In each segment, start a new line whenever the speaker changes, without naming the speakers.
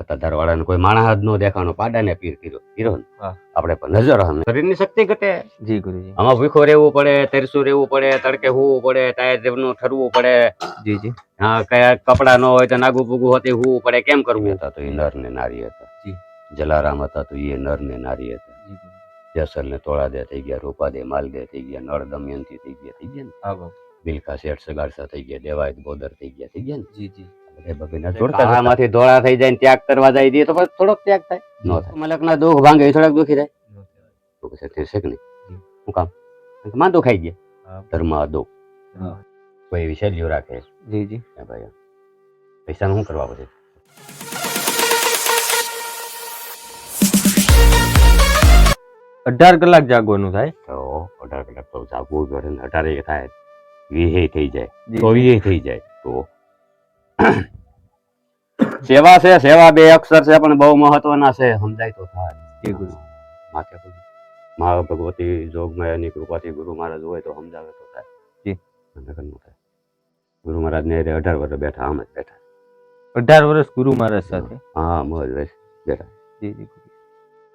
સત્તાધાર વાળાને કોઈ માણસ જ ન દેખાણો પાડાને પીર કર્યો કર્યો ને. આપણે પણ નજર હમે. શરીરની શક્તિ ઘટે.
જી ગુરુજી.
આમાં ભૂખો રહેવું પડે તરસું રહેવું પડે તડકે હોવું પડે ટાયર જેવનું ઠરવું પડે.
જી જી.
હા કયા કપડા ન હોય તો નાગુ પૂગું હોતી હોવું પડે. કેમ કરવું? હતા તો એ નર ને નારી હતા.
જી.
જલારામ હતા તો એ નર ને નારી હતા. જેસલ ને તોળા દે થઈ ગયા રૂપા દે માલ દે થઈ ગયા નળ દમયંતી થઈ ગયા થઈ ગયા ને. બિલકા શેઠ સગાડસા થઈ ગયા દેવાયત બોદર થઈ ગયા થઈ ગયા ને.
જી જી.
કાળામાંથી ધોળા થઈ જાય ને ત્યાગ કરવા જાય દે તો પછી થોડોક ત્યાગ થાય. ન થાય. મલકના દુઃખ ભાંગે એ થોડાક દુખી થાય. તો પછી તે છે કે નહીં. શું કામ? માં કે ખાઈ ગયા ધર્મ અદો
હા.
કોઈ એવી શૈલીઓ રાખે.
જી જી.
ભાઈ પૈસાનું શું કરવા પછી?
અઢાર કલાક જાગવાનું થાય.
તો અઢાર કલાક તો જાગવું પડે ને. અઢારે થાય. વીહે થઈ જાય.
જી.
ચોવીએ થઈ જાય તો. સેવા છે સેવા બે અક્ષર છે પણ બહુ મહત્વના છે સમજાય તો થાય.
ગુરુ
માથે મા ભગવતી જોગમાયાની કૃપાથી ગુરુ મહારાજ હોય તો સમજાવે તો થાય.
જી.
ગુરુ મહારાજ ને અઢાર વર્ષ બેઠા આમ જ બેઠા.
અઢાર વર્ષ ગુરુ મહારાજ સાથે?
હા મોજ બેસ બેઠા
જી જી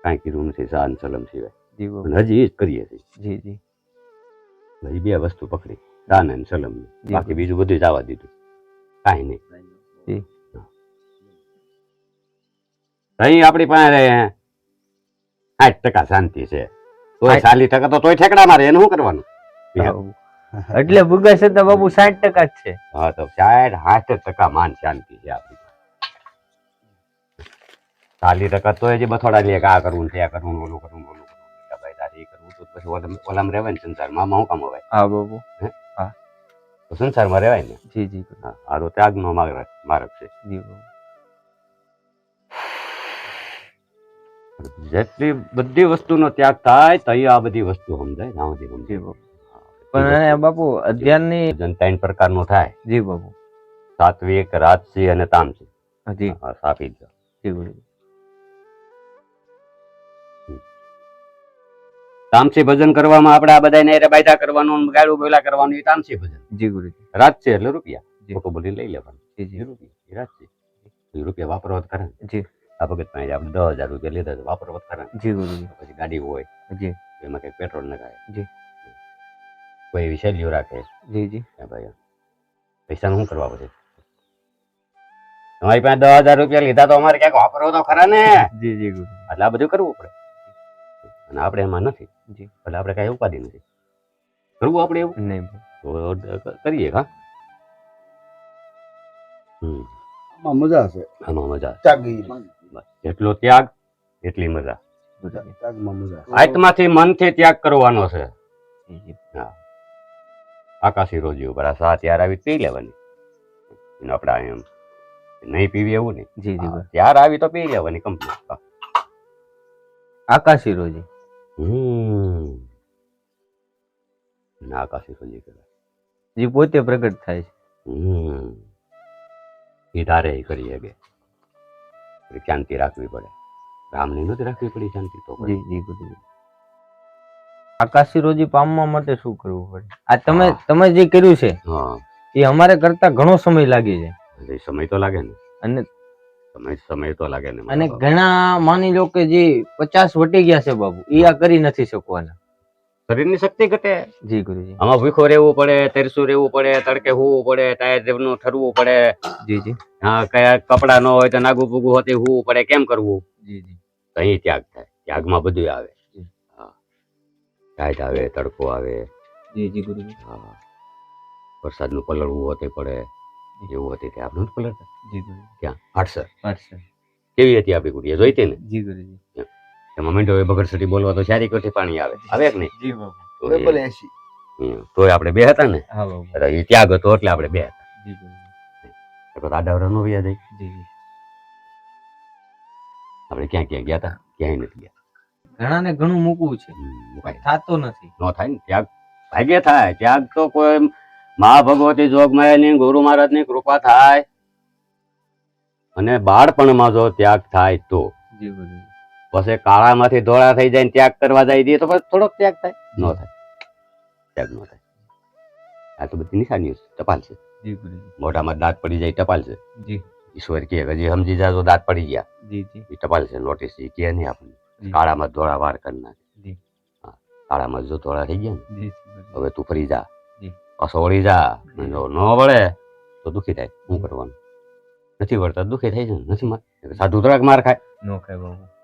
કાંઈ કીધું નથી સાન સલમ સિવાય.
જી
હજી એ જ કરીએ છીએ.
જી જી.
હજી બે વસ્તુ પકડી. દાન અને સલમ. બાકી બીજું બધું જવા દીધું. કાંઈ નહીં.
જી.
અહીં આપણી પાસે સાઠ ટકા શાંતિ છે. તોય
સાઠ-
ચાલીસ ટકા તો તોય ઠેકડા મારે એનું શું કરવાનું?
એટલે ભૂગા છે તો બાબુ સાઠ ટકા જ છે.
હા તો સાઠ સાઠ ટકા માન શાંતિ છે આપણી ચાલીસ ટકા તો હજી બથોડા લે કે આ કરવું ત્યાં તે કરવું ઓલું કરવું ઓલું કરવું ભાઈ તારે એ કરવું તો પછી ઓલામ ઓલામ રહેવાય ને સંસારમાં શું કામ હોય?
હા બાબુ.
હા? સંસારમાં રહેવાય ને?
જી જી
હા આ તો ત્યાગનો માર્ગ માર્ગ છે.
જી બાપુ
જેટલી બધી વસ્તુનો ત્યાગ થાય તો આ બધી વસ્તુ સમજાય ના બધી સમજાય.
પણ બાપુ અધ્યાનની
ભજન ત્રણ પ્રકારનું થાય.
જી બાપુ.
સાત્વિક રાજસી અને તામસી
જી.
સાપી જી.
ગુરુ
તામસી ભજન કરવામાં આપણે આ બધા રે બાયતા કરવાનું ગાડું બોલા કરવાનું એ તામસી ભજન.
જી ગુરુજી.
રાજસી એટલે રૂપિયા. બોલી લઈ લેવાનું.
જી જી.
રૂપિયા. રાજસી. રૂપિયા વાપરવા કરે
જી.
આ ભગત પાસે આપણે દસ હજાર રૂપિયા લીધા તો વાપરવા જ
જી ગુરુજી.
પછી ગાડી હોય
જી.
એમાં કઈ પેટ્રોલ નખાય
જી.
કોઈ એવી શૈલીઓ રાખે.
જી જી.
ભાઈ પૈસાનું શું કરવા પછી? તમારી પાસે દસ હજાર રૂપિયા લીધા તો અમારે ક્યાંક વાપરવો તો ખરા ને?
જી જી ગુરુ
એટલે આ બધું કરવું પડે. અને આપણે એમાં નથી.
જી.
એટલે આપણે કાંઈ ઉપાધિ નથી. કરવું આપણે એવું?
નહીં
તો કરીએ હા. હમ.
આમાં મજા છે.
આમાં મજા
ત્યાગી
બસ જેટલો ત્યાગ એટલી મજા.
ત્યાગમાં મજા.
આત્માથી મનથી ત્યાગ કરવાનો છે. આકાશી રોજી ઉપર આ સા ત્યાર આવી પી લેવાની. એને આપણે એમ નહીં પીવી એવું નહીં.
જી જી
ત્યાર આવી તો પી લેવાની કંપની
આકાશી રોજી.
હમ. આકાશી રોજી કહેવાય.
જે પોતે પ્રગટ થાય છે.
હમ. એ ધારે કરીએ કરી શકે શાંતિ રાખવી પડે. રામને નથી રાખવી પડી શાંતિ તો
જી જી ગુરુજી આકાશી રોજી પામવા માટે શું કરવું પડે? આ તમે તમે જે કર્યું છે
હા.
એ અમારે કરતા ઘણો સમય લાગે છે
સમય તો લાગે ને.
અને
સમય સમય તો લાગે ને
અને ઘણા માની લો કે જે પચાસ વટી ગયા છે બાબુ એ આ કરી નથી શકવાના.
શરીરની શક્તિ ઘટે.
જી ગુરુજી.
આમાં ભૂખો રહેવું પડે તરસું રહેવું પડે તડકે હોવું પડે ટાયરનું ઠરવું પડે.
જી જી.
હા કયા કપડા ન હોય તો નાગુ પૂગું હોતી હોવું પડે. કેમ કરવું?
જી જી.
તો અહીં ત્યાગ થાય. ત્યાગમાં બધું આવે. ટાઈટ આવે તડકો આવે.
જી જી ગુરુજી.
હા. વરસાદનું પલળવું હોતે પડે. એવું હોતી તે આપણે પલળતા?
જી ગુરુજી.
ક્યાં? આઠસર
આઠસર
કેવી હતી આપણી કુડીએ જોઈતી ને?
જી ગુરુજી.
એમાં ભગત સુધી બોલવા તો ચારી કોઠી પાણી આવે. આવે કે નહીં? તો આપણે બે હતા ને?
હા બાબુ
એટલે એ ત્યાગ હતો એટલે આપણે બે હતા.
જી ગુરુજી
વ્યા આડાવરા નો વ્યાજ આવી
જી જી.
આપણે ક્યાં ક્યાં ગયા હતા? ક્યાંય નથી ગયા.
ઘણાને ઘણું મૂકવું છે. થતો નથી.
ન થાય ને ત્યાગ ભાગ્ય થાય. ત્યાગ તો કોઈ મહા ભગવતી જોગમાયાની ગુરુ મહારાજની કૃપા થાય. અને બાળપણમાં જો ત્યાગ થાય તો.
જી
પછી કાળામાંથી ધોળા થઈ જાય ત્યાગ કરવા જાય દે તો પછી થોડોક ત્યાગ થાય. ન થાય. ત્યાગ ન થાય. આ તો બધી નિશાનીઓ છે. ટપાલ છે. મોઢામાં દાંત પડી જાય ટપાલ છે. ઈશ્વર કે હજી સમજી જાજો દાંત પડી ગયા. એ ટપાલ છે. નોટિસ એ કે નહીં આપણને. કાળામાં ધોળા વાર કરી નાખે. કાળામાં જો ધોળા થઈ ગયા ને હવે તું ફરી જા. પાછો વળી જા. જો. ન વળે તો દુખી થાય. શું કરવાનું? નથી વળતા દુઃખી થાય છે નથી માર. સાધુ તરાક માર ખાય.
નો ખાય બાપુ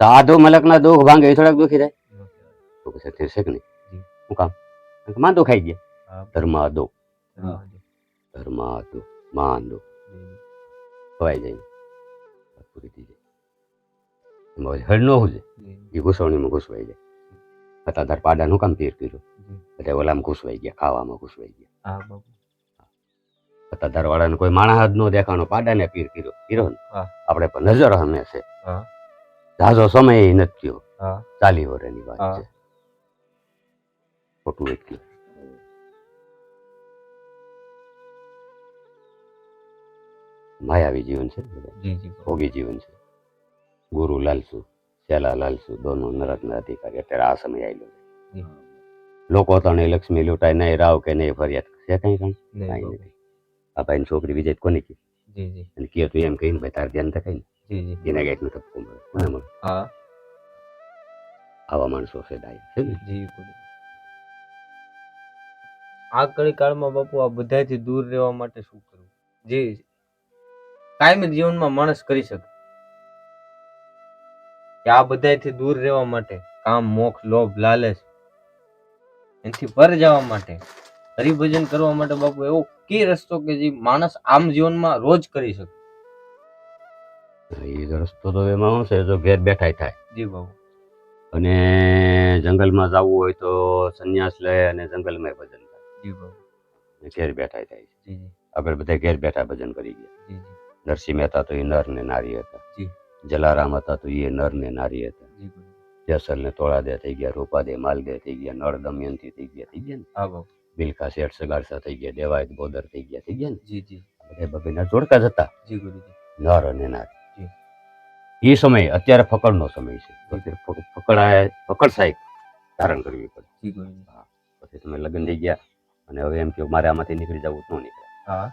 સાધુ મલકના દુઃખ ભાંગે એ થોડાક દુઃખી થાય. તો પછી તે છે કે નહીં. શું કામ? માં દુખાઈ ગયા.
હા.
ધર્મ આદો
હા.
ધર્મ આદો માંદો. ખવાઈ જાય. પૂરી થઈ જાય. હળ ન હું
જી.
એ ઘૂસવણીમાં ઘૂસવાઈ જાય. અત્યારે પાડાનું કામ પીર કર્યું. બધા ઓલામાં ઘૂસવાઈ ગયા ખાવામાં ઘૂસવાઈ ગયા.
હા
વાળાને કોઈ માણસ જ ન દેખાણો પાડાને પીર કર્યો. કર્યો આપણે પર નજર હમે છે ઝાઝો સમય એ નથી થયો. ચાલી વર્ષની વાત. છે. ખોટું એટલું માયાવી જીવન છે. ભોગી જીવન છે. ગુરુ લાલસુ સેલા લાલસુ દોનો નરકના અધિકારી. અત્યારે આ સમય આવેલો છે. લોકો તને લક્ષ્મી લૂંટાય નહીં રાવ કે નહીં ફરિયાદ. છે કઈ કઈ કાંઈ. નથી. આ ભાઈ છોકરી વિજય કોની કી અને કીએ તું એમ કહીને ભાઈ તારે ધ્યાન થાય ને
જી જી.
એના ટપકું મળે કોને મળે.
હા.
આવા માણસો છે ડાય છે ને?
જી આ કળી કાળમાં બાપુ આ બધાથી દૂર રહેવા માટે શું કરવું? જે કાયમી જીવનમાં માણસ કરી શકે. કે આ બધાથી દૂર રહેવા માટે કામ મોક્ષ લોભ લાલચ એનાથી પર જવા માટે હરિભજન કરવા માટે બાપુ એવો કે રસ્તો કે જે માણસ આમ જીવનમાં રોજ કરી શકે.
રસ્તો તો એમાં શું છે જો ઘેર બેઠા થાય.
જી બાબુ.
અને જંગલમાં જવું હોય તો સંન્યાસ લે અને જંગલમાં ભજન થાય
જી
બાબુ. ઘેર બેઠા થાય. છે
જી. જી
બધા ઘેર બેઠા ભજન કરી ગયા. નરસિંહ મહેતા તો એ નર ને નારી હતા. જલારામ હતા તો એ નર ને નારી હતા. જેસલ ને તોળાદે થઈ ગયા રૂપાદે માલદે થઈ ગયા નળ દમયંતી થઈ ગયા થઈ ગયા ને?
હા
શેઠ સગાડસા થઈ ગયા દેવાયત બોદર થઈ ગયા થઈ ગયા ને?
જી જી.
બધા બબીના જોડકા જ હતા.
જી ગુરુજી.
નર અને નારી. એ સમય અત્યારે ફકડનો સમય છે. ફકડાય ફકડ સાહેબ ધારણ કરવી પડે. પછી તમે લગ્ન થઈ ગયા અને હવે એમ કે મારે આમાંથી નીકળી જવું તો ન નીકળે
હા.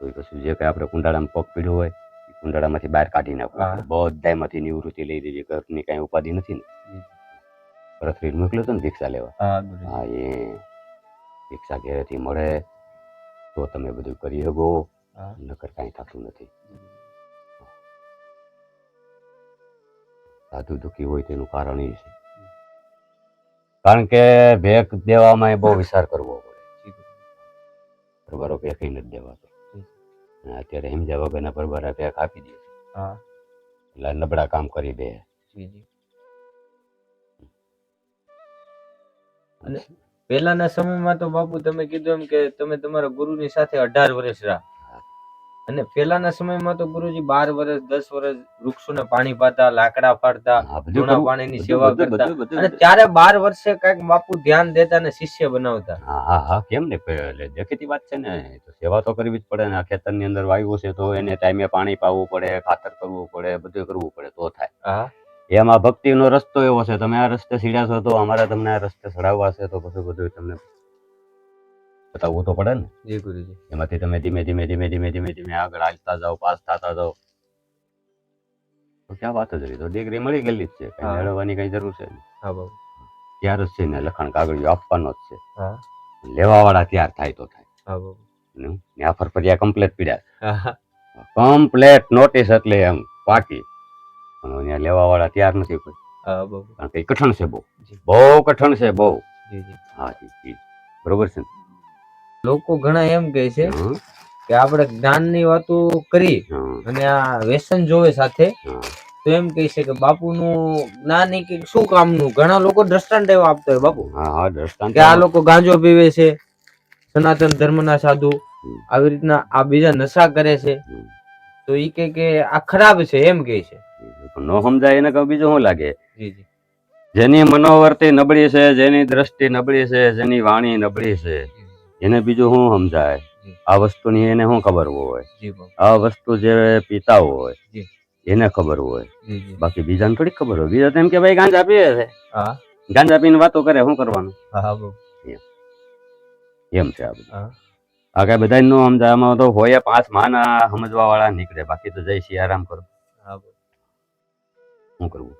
તો પછી જે કંઈ આપણે કુંડાળામાં પગ પીડ્યો હોય એ કુંડાળામાંથી બહાર કાઢી નાખવું. બધામાંથી નિવૃત્તિ લઈ લીધી ઘરની કાંઈ ઉપાધિ નથી ને.
જી.
રથવીર મોકલ્યો હતો ને ભિક્ષા લેવા.
હા
એ ભિક્ષા ઘેરેથી મળે તો તમે બધું કરી શકો. નકર કાંઈ થતું નથી. સાધુ દુઃખી હોય તેનું કારણ એ છે. કારણ કે ભેક દેવામાં બહુ વિચાર કરવો પડે. પરબારો ભેખ નથી દેવાતો
અત્યારે
અને જવા વગરના પરબારા ભેક આપી દે એટલે નબળા કામ કરી દે.
અને પહેલાના સમયમાં તો બાપુ તમે કીધું એમ કે તમે તમારા ગુરુની સાથે અઢાર વર્ષ રહ્યા. અને પહેલાના સમયમાં તો ગુરુજી બાર વર્ષ દસ વર્ષ વૃક્ષોને પાણી પાતા લાકડા પાડતા
કરવું.
પાણીની સેવા કરતા. અને ત્યારે બાર વર્ષે કંઈક બાપુ ધ્યાન દેતા ને શિષ્ય બનાવતા.
હા હા કેમ ને? દેખીતી વાત છે ને સેવા તો કરવી જ પડે ને આ ખેતરની અંદર વાયુ છે તો એને ટાઈમે પાણી પાવું પડે ખાતર કરવું પડે બધું કરવું પડે તો થાય.
હા.
એમાં ભક્તિનો રસ્તો એવો છે તમે આ રસ્તે સીડ્યા છો તો અમારે તમને આ રસ્તે ચડાવવા છે તો પછી બધું તમને બતાવવું તો પડે ને.
જી ગુરુજી.
એમાંથી તમે ધીમે ધીમે ધીમે ધીમે ધીમે ધીમે આગળ હાલતા જાઓ પાસ થતા જાઓ. તો ક્યાં વાત જ રહી તો ડિગ્રી મળી ગયેલી જ છે. કઈ મેળવવાની કઈ જરૂર છે
હા
ત્યાર જ છે ને લખાણ કાગળિયો આપવાનો જ છે.
હા.
લેવા વાળા ત્યાર થાય તો થાય.
હા બાપુ
ને ફરફરિયા કમ્પ્લેટ પીડ્યા. કમ્પ્લેટ નોટિસ એટલે એમ પાકી પણ અહીંયા લેવા વાળા તૈયાર નથી કોઈ. કારણ કે કઠણ છે બહુ. બહુ કઠણ છે બહુ. હા જી જી. બરોબર છે ને?
લોકો ઘણા એમ કહે છે કે આપણે જ્ઞાનની વાતો કરી અને આ વ્યસન જોવે સાથે તો એમ કહે છે કે બાપુનું જ્ઞાન કે શું કામનું? ઘણા લોકો દ્રષ્ટાંત એવા આપતા હોય બાપુ. કે આ લોકો ગાંજો પીવે છે સનાતન ધર્મના સાધુ આવી રીતના આ બીજા નશા કરે છે. તો ઈ કે કે આ ખરાબ છે એમ કહે છે.
નો સમજાય એને કહું બીજું શું લાગે? જેની મનોવર્તી નબળી છે જેની દ્રષ્ટિ નબળી છે જેની વાણી નબળી છે એને બીજું શું સમજાય? આ વસ્તુની એને શું ખબર હોય? આ વસ્તુ જે પીતા હોય એને ખબર હોય. બાકી બીજાને થોડી ખબર હોય. બીજા એમ કે ભાઈ ગાંજા પીવે છે. ગાંજા પીને વાતો કરે શું કરવાનું? એમ. છે આ બધું. આ કઈ બધા નો સમજાય. આમાં તો હોય પાંચ માના સમજવા વાળા નીકળે. બાકી તો જઈ છીએ આરામ કરો. શું કરવું?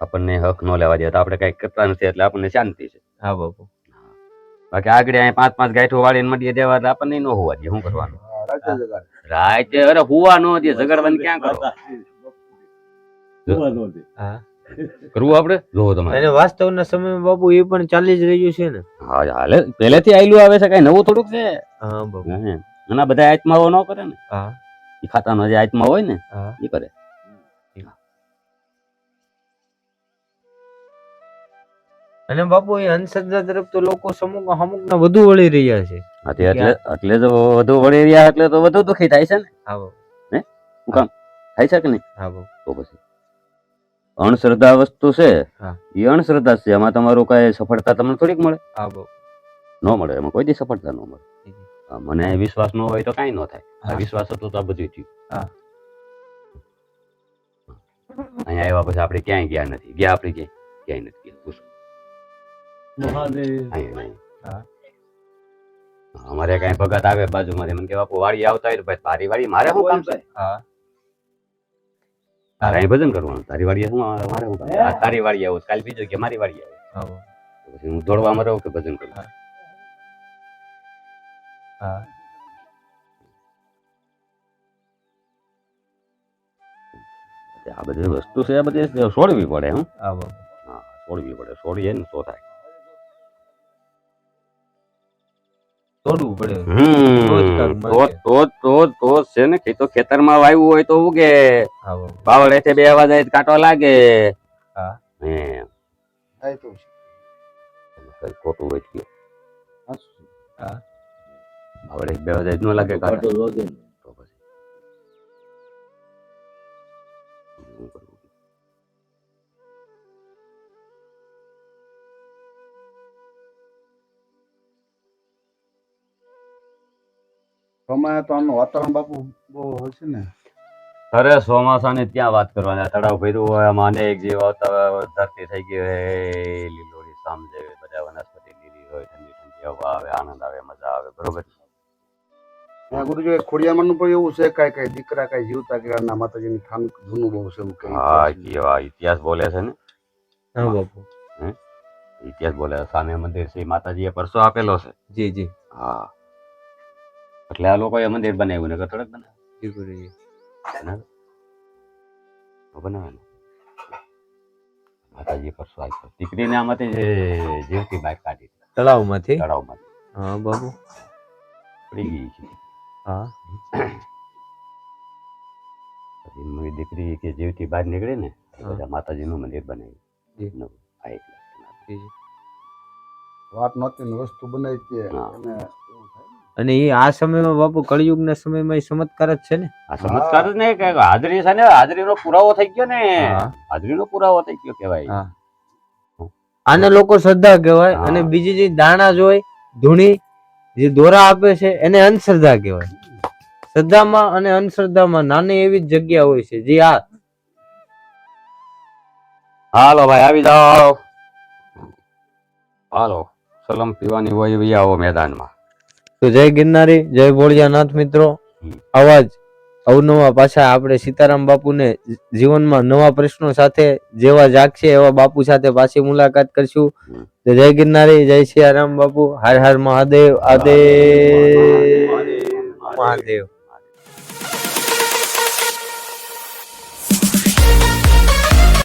આપણને હક ન લેવા દે તો આપણે કઈ કરતા નથી એટલે આપણને શાંતિ છે.
હા બાપુ.
બાકી આગળ અહીંયા પાંચ પાંચ ગાંઠો વાળીને મટીએ દેવા આપણને ન હોવા દે શું કરવાનું? રાતે અરે હુવા ન દે ઝઘડવાનું ક્યાં કરો? કરવું આપણે જોવો તમારે.
અને વાસ્તવના સમયમાં બાપુ એ પણ ચાલી જ રહ્યું છે ને.
હા હાલે પહેલેથી આયલું આવે છે કઈ નવું થોડુંક છે?
હા બાપુ
હે. બધા આત્માઓ ન કરે ને?
હા.
એ ખાતાનો જે આત્મા હોય ને એ કરે.
અને બાપુ એ અંધશ્રદ્ધા તરફ તો લોકો સમુક અમુક ને વધુ વળી રહ્યા છે.
એટલે એટલે તો વધુ વળી રહ્યા એટલે તો વધુ દુખી થાય છે ને?
હા બાપુ.
થાય છે કે નહીં?
હા
તો પછી. અણશ્રદ્ધા વસ્તુ છે.
હા.
એ અણશ્રદ્ધા છે. એમાં તમારું કઈ સફળતા તમને થોડીક મળે?
હા
ન મળે. એમાં કોઈ દી સફળતા ન મળે. મને વિશ્વાસ ન હોય તો કાંઈ ન થાય. વિશ્વાસ હતો તો આ બધું થયું.
હા.
અહીંયા આવ્યા પછી આપણે ક્યાંય ગયા નથી. ગયા આપણે ક્યાંય? ક્યાંય નથી ગયા. પૂછો. અમારે કઈ ભગત આવે બાજુમાંથી મને કે બાપુ વાડી આવતા હોય તો ભાઈ તારી વાડી મારે શું કામ છે? તારે અહીં ભજન કરવાનું. તારી વાડી શું મારે શું કામ? તારી વાડી આવું કાલ બીજો કે મારી વાડી આવે. પછી હું દોડવામાં રહું કે ભજન કરું?
હા.
આ બધી વસ્તુ છે આ બધી. છોડવી પડે હું.
હા
છોડવી પડે. છોડીએ ને તો થાય.
તોડવું પડે. તો
તો તો તો તો છે ને કે તો ખેતરમાં વાવ્યું હોય તો ઉગે. બાવળેથી બે અવાજ જાય તો કાંટો લાગે.
હા.
કઈ ખોટું હોય.
હા.
બાવળે બે અવાજ ન લાગે કાંટો. તો
પ્રમાણે તો આમનું વાતાવરણ બાપુ બહુ હશે ને.
અરે ચોમાસાની ત્યાં વાત કરવાની તળાવ ભર્યું હોય માને એક જે ધરતી થઈ ગઈ હોય લીલોડી સામ જેવી બધા વનસ્પતિ લીલી હોય ઠંડી ઠંડી હવા આવે આનંદ આવે મજા આવે બરોબર?
ગુરુજી ખોડિયામાં પણ એવું છે કઈ કઈ દીકરા કઈ જીવતા કે ના માતાજીની થાન જૂનું બહુ છે એવું
હા ઇતિહાસ બોલે છે ને?
હા બાપુ.
ઇતિહાસ બોલે છે. સામે મંદિર છે માતાજીએ પરસો આપેલો છે?
જી જી.
હા. એટલે આ લોકોએ મંદિર બનાવ્યું ને થોડક
બનાવ્યું
બનાવે માતાજી પર આપ્યો? દીકરીને આમાંથી જે જીવતી બાઈક કાઢી
તળાવમાંથી?
તળાવમાંથી.
હા બાબુ.
પડી ગઈ છે.
હા.
પછી મારી દીકરી કે જીવતી બહાર નીકળે ને બધા માતાજીનું મંદિર બનાવ્યું. આ એક.
વાત નહોતી વસ્તુ બનાવી ને.
અને એ આ સમયમાં બાપુ કળિયુગના સમયમાં એ ચમત્કાર જ છે ને?
આ ચમત્કાર જ ને કે હાજરી છે ને? હાજરીનો પુરાવો થઈ ગયો ને. હાજરીનો પુરાવો થઈ ગયો કહેવાય.
આને લોકો શ્રદ્ધા કહેવાય અને બીજી જે દાણા જોય ધૂણી જે દોરા આપે છે એને અંધશ્રદ્ધા કહેવાય. શ્રદ્ધામાં અને અંધશ્રદ્ધામાં નાની એવી જ જગ્યા હોય છે જે આ.
હાલો ભાઈ આવી જાઓ હાલો સલમ પીવાની હોય એવી આવો મેદાનમાં.
તો જય ગિરનારી જય ભોળિયાનાથ મિત્રો. આવા જ અવનવા પાછા આપણે સીતારામ બાપુને જીવનમાં નવા પ્રશ્નો સાથે જેવા જાગશે એવા બાપુ સાથે પાછી મુલાકાત કરશું. તો જય ગિરનારી જય સિયારામ બાપુ. હર હર મહાદેવ આદેવ મહાદેવ.